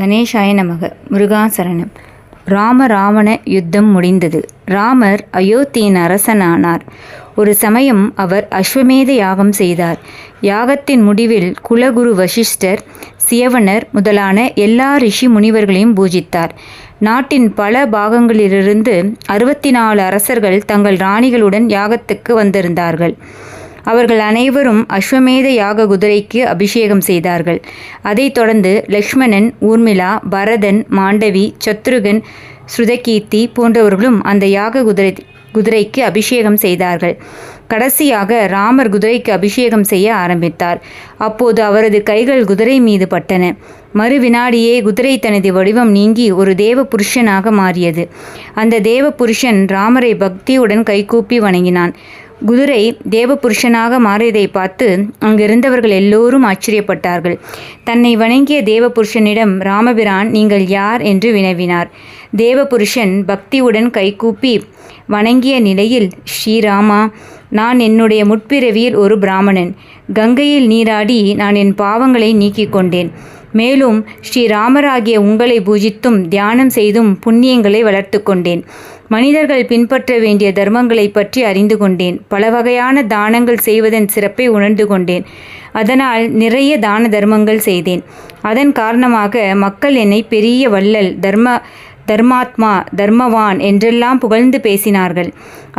கணேஷாய நமக. முருகாசரணம். ராம ராவண யுத்தம் முடிந்தது. ராமர் அயோத்தியின் அரசனானார். ஒரு சமயம் அவர் அஸ்வமேத யாகம் செய்தார். யாகத்தின் முடிவில் குலகுரு வசிஷ்டர் சியவனர் முதலான எல்லா ரிஷி முனிவர்களையும் பூஜித்தார். நாட்டின் பல பாகங்களிலிருந்து அறுபத்தி நாலு அரசர்கள் தங்கள் ராணிகளுடன் யாகத்துக்கு வந்திருந்தார்கள். அவர்கள் அனைவரும் அஸ்வமேத யாக குதிரைக்கு அபிஷேகம் செய்தார்கள். அதைத் தொடர்ந்து லக்ஷ்மணன் ஊர்மிளா பரதன் மாண்டவி சத்ருகன் ஸ்ருதகீர்த்தி போன்றவர்களும் அந்த யாக குதிரை குதிரைக்கு அபிஷேகம் செய்தார்கள். கடைசியாக ராமர் குதிரைக்கு அபிஷேகம் செய்ய ஆரம்பித்தார். அப்போது அவரது கைகள் குதிரை மீது பட்டன. மறு வினாடியே குதிரை தனது வடிவம் நீங்கி ஒரு தேவ புருஷனாக மாறியது. அந்த தேவ புருஷன் ராமரை பக்தியுடன் கைகூப்பி வணங்கினான். குதிரை தேவபுருஷனாக மாறியதை பார்த்து அங்கிருந்தவர்கள் எல்லோரும் ஆச்சரியப்பட்டார்கள். தன்னை வணங்கிய தேவபுருஷனிடம் ராமபிரான் நீங்கள் யார்? என்று வினவினார். தேவபுருஷன் பக்தியுடன் கைகூப்பி வணங்கிய நிலையில் ஸ்ரீராமா நான் என்னுடைய முற்பிறவியில் ஒரு பிராமணன். கங்கையில் நீராடி நான் என் பாவங்களை நீக்கிக் கொண்டேன் மேலும் ஸ்ரீராமராகிய உங்களை பூஜித்தும் தியானம் செய்தும் புண்ணியங்களை வளர்த்து கொண்டேன். மனிதர்கள் பின்பற்ற வேண்டிய தர்மங்களை பற்றி அறிந்து கொண்டேன். பல வகையான தானங்கள் செய்வதன் சிறப்பை உணர்ந்து கொண்டேன். அதனால் நிறைய தான தர்மங்கள் செய்தேன். அதன் காரணமாக மக்கள் என்னை பெரிய வள்ளல் தர்ம தர்மாத்மா தர்மவான் என்றெல்லாம் புகழ்ந்து பேசினார்கள்.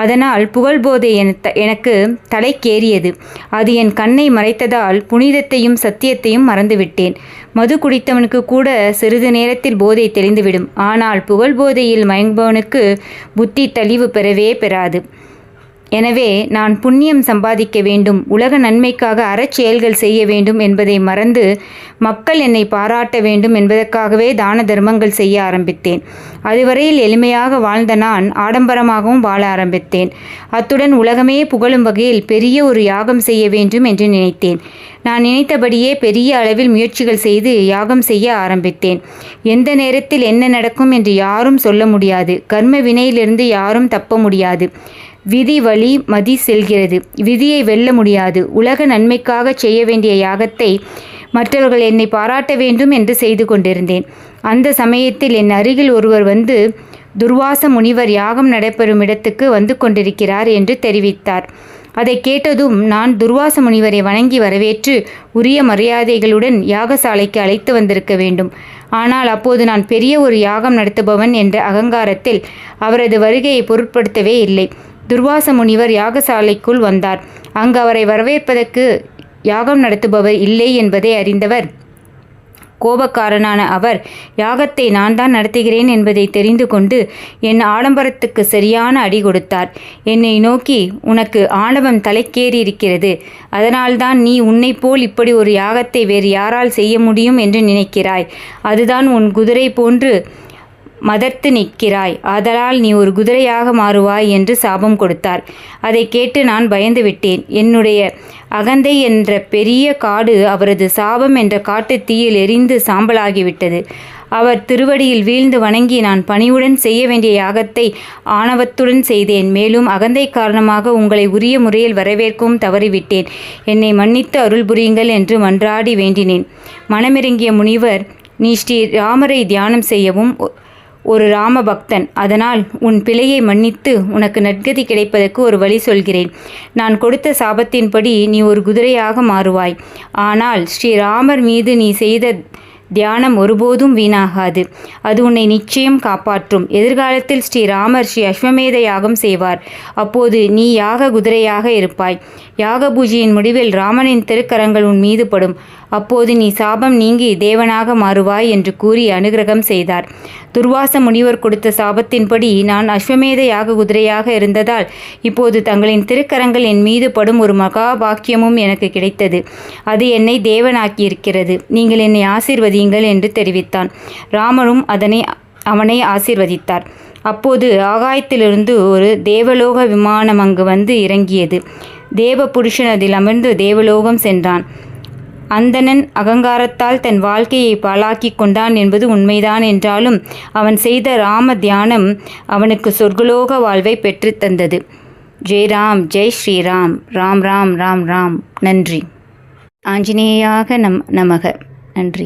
அதனால் புகழ்போதை எனக்கு தலைக்கேறியது. அது என் கண்ணை மறைத்ததால் புனிதத்தையும் சத்தியத்தையும் மறந்துவிட்டேன். மது குடித்தவனுக்கு கூட சிறிது நேரத்தில் போதை தெளிந்துவிடும். ஆனால் புகழ்போதையில் மயங்குபவனுக்கு புத்தி தெளிவு பெறவே பெறாது. எனவே நான் புண்ணியம் சம்பாதிக்க வேண்டும் உலக நன்மைக்காக அறச்செயல்கள் செய்ய வேண்டும் என்பதை மறந்து மக்கள் என்னை பாராட்ட வேண்டும் என்பதற்காகவே தான தர்மங்கள் செய்ய ஆரம்பித்தேன். அதுவரையில் எளிமையாக வாழ்ந்த நான் ஆடம்பரமாகவும் வாழ ஆரம்பித்தேன். அத்துடன் உலகமே புகழும் வகையில் பெரிய ஒரு யாகம் செய்ய வேண்டும் என்று நினைத்தேன். நான் நினைத்தபடியே பெரிய அளவில் முயற்சிகள் செய்து யாகம் செய்ய ஆரம்பித்தேன். எந்த நேரத்தில் என்ன நடக்கும் என்று யாரும் சொல்ல முடியாது. கர்ம வினையிலிருந்து யாரும் தப்ப முடியாது. விதி வழி மதி செல்கிறது. விதியை வெல்ல முடியாது. உலக நன்மைக்காக செய்ய வேண்டிய யாகத்தை மற்றவர்கள் என்னை பாராட்ட வேண்டும் என்று செய்து கொண்டிருந்தேன். அந்த சமயத்தில் என் அருகில் ஒருவர் வந்து துர்வாச முனிவர் யாகம் நடைபெறும் இடத்துக்கு வந்து கொண்டிருக்கிறார் என்று தெரிவித்தார். அதை கேட்டதும் நான் துர்வாச முனிவரை வணங்கி வரவேற்று உரிய மரியாதைகளுடன் யாகசாலைக்கு அழைத்து வந்திருக்க வேண்டும். ஆனால் அப்போது நான் பெரிய ஒரு யாகம் நடத்துபவன் என்ற அகங்காரத்தில் அவரது வருகையை பொருட்படுத்தவே இல்லை. துர்வாச முனிவர் யாகசாலைக்குள் வந்தார். அங்கு அவரை வரவேற்பதற்கு யாகம் நடத்துபவர் இல்லை என்பதை அறிந்தவர். கோபக்காரனான அவர் யாகத்தை நான் தான் நடத்துகிறேன் என்பதை தெரிந்து கொண்டு என் ஆடம்பரத்துக்கு சரியான அடி கொடுத்தார். என்னை நோக்கி உனக்கு ஆணவம் தலைக்கேறி இருக்கிறது அதனால்தான் நீ உன்னை போல் இப்படி ஒரு யாகத்தை வேறு யாரால் செய்ய முடியும் என்று நினைக்கிறாய். அதுதான் உன் குதிரை போன்று மதர்த்து நிற்கிறாய். ஆதலால் நீ ஒரு குதிரையாக மாறுவாய் என்று சாபம் கொடுத்தார். அதை கேட்டு நான் பயந்து விட்டேன் என்னுடைய அகந்தை என்ற பெரிய காடு அவரது சாபம் என்ற காட்டு தீயில் எரிந்து சாம்பலாகிவிட்டது. அவர் திருவடியில் வீழ்ந்து வணங்கி நான் பணிவுடன் செய்ய வேண்டிய யாகத்தை ஆணவத்துடன் செய்தேன். மேலும் அகந்தை காரணமாக உங்களை உரிய முறையில் வரவேற்கவும் தவறிவிட்டேன். என்னை மன்னித்து அருள் புரியுங்கள் என்று மன்றாடி வேண்டினேன். மனமிறங்கிய முனிவர் நீ ஸ்ரீ ராமரை தியானம் செய்யவும் ஒரு ராம பக்தன் அதனால் உன் பிழையை மன்னித்து உனக்கு நற்கதி கிடைப்பதற்கு ஒரு வழி சொல்கிறேன். நான் கொடுத்த சாபத்தின்படி நீ ஒரு குதிரையாக மாறுவாய். ஆனால் ஸ்ரீராமர் மீது நீ செய்த தியானம் ஒருபோதும் வீணாகாது. அது உன்னை நிச்சயம் காப்பாற்றும். எதிர்காலத்தில் ஸ்ரீராமர் ஸ்ரீ அஸ்வமேத யாகம் செய்வார். அப்போது நீ யாக குதிரையாக இருப்பாய். யாக பூஜையின் முடிவில் ராமனின் திருக்கரங்கள் உன் மீது படும். அப்போது நீ சாபம் நீங்கி தேவனாக மாறுவாய் என்று கூறி அனுகிரகம் செய்தார். துர்வாச முனிவர் கொடுத்த சாபத்தின்படி நான் அஸ்வமேத யாக குதிரையாக இருந்ததால் இப்போது தங்களின் திருக்கரங்கள் என் மீது படும் ஒரு மகா பாக்கியமும் எனக்கு கிடைத்தது. அது என்னை தேவனாக்கியிருக்கிறது. நீங்கள் என்னை ஆசிர்வதியுங்கள் என்று தெரிவித்தான். ராமரும் அதனை அவனை ஆசிர்வதித்தார். அப்போது ஆகாயத்திலிருந்து ஒரு தேவலோக விமானம் அங்கு வந்து இறங்கியது. தேவ புருஷன் அதில் அமர்ந்து தேவலோகம் சென்றான். அந்தணன் அகங்காரத்தால் தன் வாழ்க்கையை பாழாக்கி கொண்டான் என்பது உண்மைதான் என்றாலும் அவன் செய்த ராம தியானம் அவனுக்கு சொர்க்கலோக வாழ்வை பெற்றுத்தந்தது ஜெய் ராம் ஜெய் ஸ்ரீராம். ராம் ராம் ராம் ராம். நன்றி. ஆஞ்சநேயாக நம் நமக. நன்றி.